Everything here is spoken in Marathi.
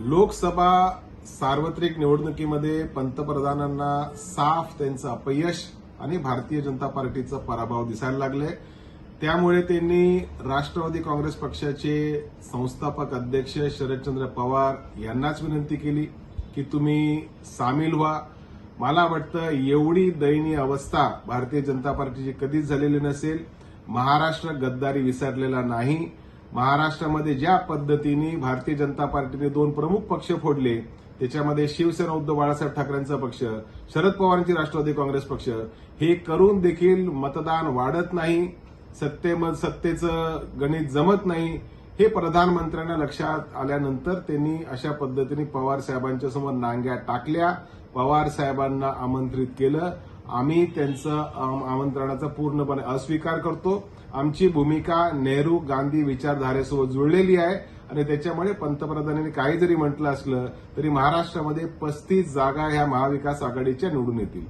लोकसभा सार्वत्रिक निवडणुकीमध्ये पंतप्रधानांना साफ त्यांचं अपयश आणि भारतीय जनता पार्टीचा पराभव दिसायला लागले त्यामुळे त्यांनी राष्ट्रवादी काँग्रेस पक्षाचे संस्थापक अध्यक्ष शरदचंद्र पवार यांनाच विनंती केली की तुम्ही सामील व्हा. मला वाटतं एवढी दयनीय अवस्था भारतीय जनता पार्टीची कधीच झालेली नसेल. महाराष्ट्र गद्दारी विसरलेला नाही. महाराष्ट्रामध्ये ज्या पद्धतीने भारतीय जनता पार्टीने दोन प्रमुख पक्ष फोडले त्याच्यामध्ये शिवसेना उद्धव बाळासाहेब ठाकरेंचा पक्ष शरद पवारांची राष्ट्रवादी काँग्रेस पक्ष हे करून देखील मतदान वाढत नाही सत्ते सत्तेचं गणित जमत नाही हे प्रधानमंत्र्यांना लक्षात आल्यानंतर त्यांनी अशा पद्धतीने पवार साहेबांच्या समोर नांग्या टाकल्या. पवार साहेबांना आमंत्रित केलं. आम्ही त्यांचं आमंत्रणाचा पूर्णपणे अस्वीकार करतो. आमची भूमिका नेहरू गांधी विचारधारेसोबत जुळलेली आहे. आणि त्याच्यामुळे पंतप्रधानांनी काही जरी म्हटलं असलं तरी महाराष्ट्रामध्ये पस्तीस जागा ह्या महाविकास आघाडीच्या निवडून येतील.